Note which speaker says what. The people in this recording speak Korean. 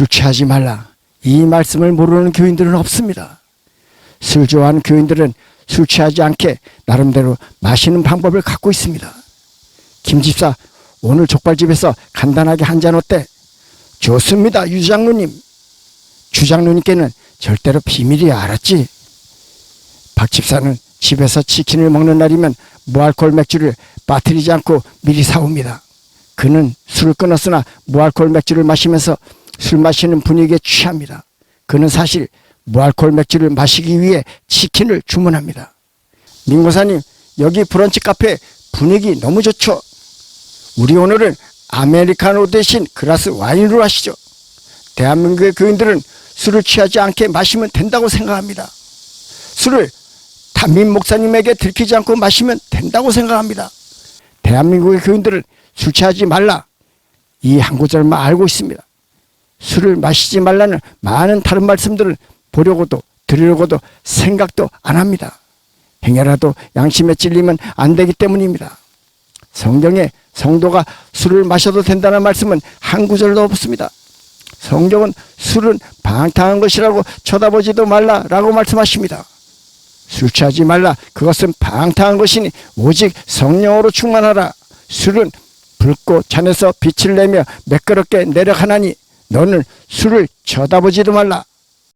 Speaker 1: 술 취하지 말라. 이 말씀을 모르는 교인들은 없습니다. 술 좋아하는 교인들은 술 취하지 않게 나름대로 마시는 방법을 갖고 있습니다. 김 집사, 오늘 족발집에서 간단하게 한 잔 어때? 좋습니다, 유 장로님. 주 장로님께는 절대로 비밀이야, 알았지? 박 집사는 집에서 치킨을 먹는 날이면 무알콜 맥주를 빠뜨리지 않고 미리 사옵니다. 그는 술을 끊었으나 무알콜 맥주를 마시면서 술 마시는 분위기에 취합니다. 그는 사실 무알콜 맥주를 마시기 위해 치킨을 주문합니다. 민고사님, 여기 브런치 카페 분위기 너무 좋죠? 우리 오늘은 아메리카노 대신 그라스 와인으로 하시죠. 대한민국의 교인들은 술을 취하지 않게 마시면 된다고 생각합니다. 술을 담임 목사님에게 들키지 않고 마시면 된다고 생각합니다. 대한민국의 교인들은 술 취하지 말라. 이 한 구절만 알고 있습니다. 술을 마시지 말라는 많은 다른 말씀들을 보려고도 들으려고도 생각도 안 합니다. 행여라도 양심에 찔리면 안 되기 때문입니다. 성경에 성도가 술을 마셔도 된다는 말씀은 한 구절도 없습니다. 성경은 술은 방탕한 것이라고 쳐다보지도 말라라고 말씀하십니다. 술 취하지 말라. 그것은 방탕한 것이니 오직 성령으로 충만하라. 술은 붉고 잔에서 빛을 내며 매끄럽게 내려가나니 너는 술을 쳐다보지도 말라.